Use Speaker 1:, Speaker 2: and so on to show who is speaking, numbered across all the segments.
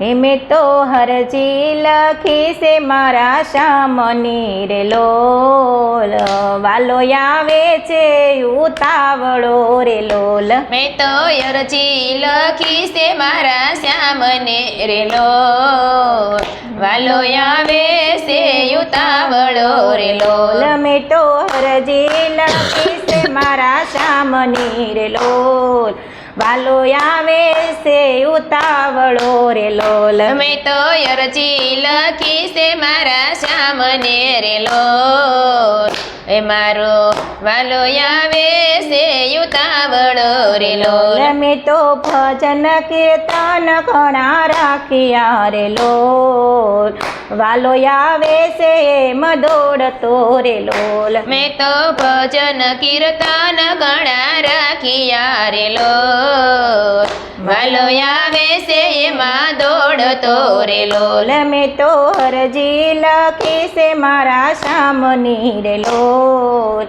Speaker 1: હે મેં તો હરજી લખી છે મારા શામની રે લોલ. વાલો આવે છે ઉતાવળો રે લોલ.
Speaker 2: મેં તો હરજી લખી છે મારા શ્યામને રેલો વાલો આવે છે ઉતાવળો રે
Speaker 1: લોલ. મેં તો હરજી લખી છે મારા શ્યામની રે લોલ. વાલો આવે ઉતાવળો રે લોલ.
Speaker 2: મેં તો અરજી લખી છે મારા શ્યામને રેલો એ મારો વાલો આવે છે ઉતાવળો રેલો
Speaker 1: લોલ. મેં તો ભજન કીર્તન ઘણા રાખ્યા રે લોલ. વાલો આવે છે એમ દોડતો રે લોલ.
Speaker 2: મેં તો ભજન કીર્તન ઘણા રાખ્યા રેલો વાલો રેલો
Speaker 1: લોલ મેં તો હરજી લખી છે મારા સામની રે લોલ.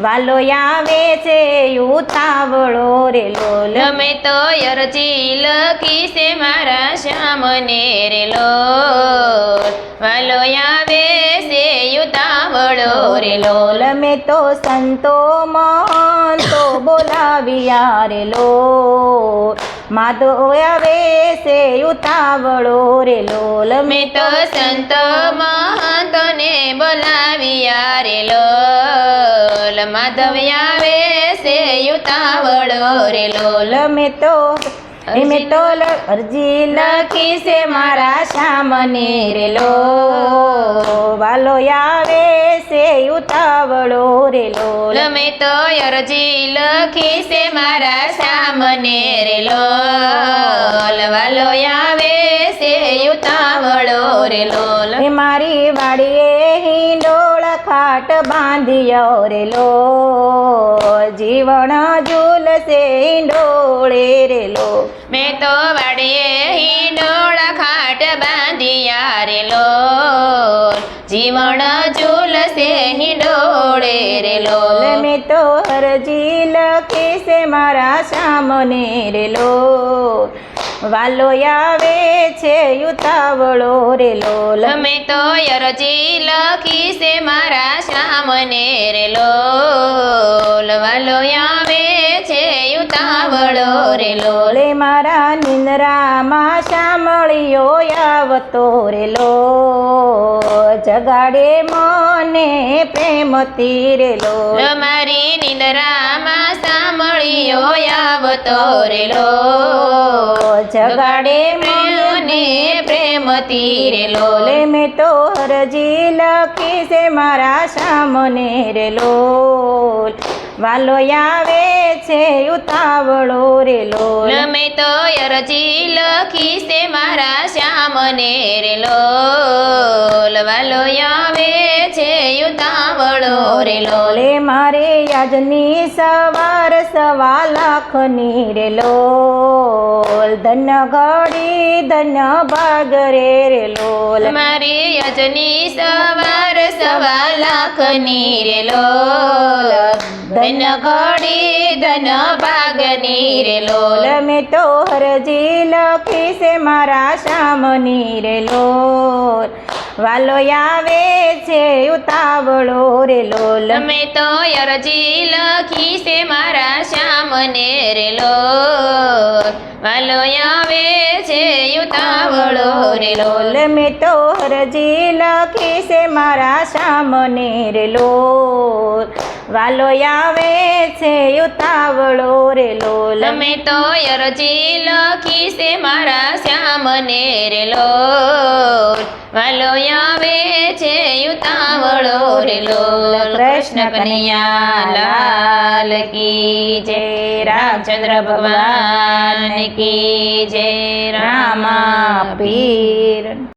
Speaker 1: વાલો આવે છે ઉતાવળો રે લોલ.
Speaker 2: મેં તો અરજી લખી છે મારા સામને રે લોલ. વાલો આવે છે ઉતાવળો રે
Speaker 1: લોલ. મેં તો સંતો મહંતો બોલાવ્યા રે લોલ. માધવ સે ઉતાવળો રે લોલ
Speaker 2: મેં તો સંત મહંતને બોલાવ્યા રે લોલ. માધવ્યા આવે ઉતાવળો રે લોલ.
Speaker 1: મેં તો મેં તો અરજી લખી છે મારા સામને રે લો વાલો આવે ઉતાવળો રે લોલ.
Speaker 2: મેં તો અરજી લખી છે મારા સામને રે લોલ. વાલો આવે છે ઉતાવળો રે લોલ.
Speaker 1: મારી વાડીએ હિંડોળ ખાટ બાંધ્યો રે લો જીવન ઝૂલશે હિંડોળે રે લો
Speaker 2: મેં તો વાડીએ હિંડોળ ખાટ બાંધ્યા રે લોલ. જીવન ઝૂલશે ડોળે રે લોલ
Speaker 1: મેં તો હરજી લખી છે મારા સામને રે લો. વાલો આવે છે ઉતાવળો રે લોલ
Speaker 2: મેં તો અરજી લખી છે મારા સામને રે લોલ વાલો આવે ઉતાવળો રે લોલ
Speaker 1: મારા નિંદરામાં શામળિયો આવતો રે લો. જગાડે મને પ્રેમતી રે લો.
Speaker 2: મારી નિંદરામાં શામળિયો આવતો રે લો.
Speaker 1: જગાડે
Speaker 2: મને પ્રેમથી રે લોલ
Speaker 1: લોલે મેં તો હરજી લખી છે મારા સામને રે લોલ વાલો આવે છે ઉતાવળો રે લો.
Speaker 2: મેં તો અરજી લખી છે મારા શ્યામને રે લો. વાલો આવે છે ઉતાવળો રે લો.
Speaker 1: લે મારે યાજની સવાર સવા લાખની રે લો. ધન ઘડી ધન ભાગ રે રે લોલ
Speaker 2: મારી યજની સવાર સવા લાખની રે લોલ ઘડી ધન ભાગની રે લોલ.
Speaker 1: મેં તો હરજી લખી છે મારા શામની રે લોલ. વાલો આવે છે ઉતાવળો રે લોલ.
Speaker 2: મેં તો અરજી લખી છે મારા શ્યામને રે લોલ. વાલો આવે છે ઉતાવળો રે લોલ.
Speaker 1: મેં તો હરજી લખી છે મારા સામને રે લોલ. વાલો આવે છે ઉતાવળો રે લોલ.
Speaker 2: તમે તો અરજી લખી છે મારા શ્યામને રે લોલ. વાલો આવે છે ઉતાવળો રે લોલ. કૃષ્ણ કનૈયા લાલ કી જય રામચંદ્ર ભગવાન કી જય
Speaker 1: રામા પીર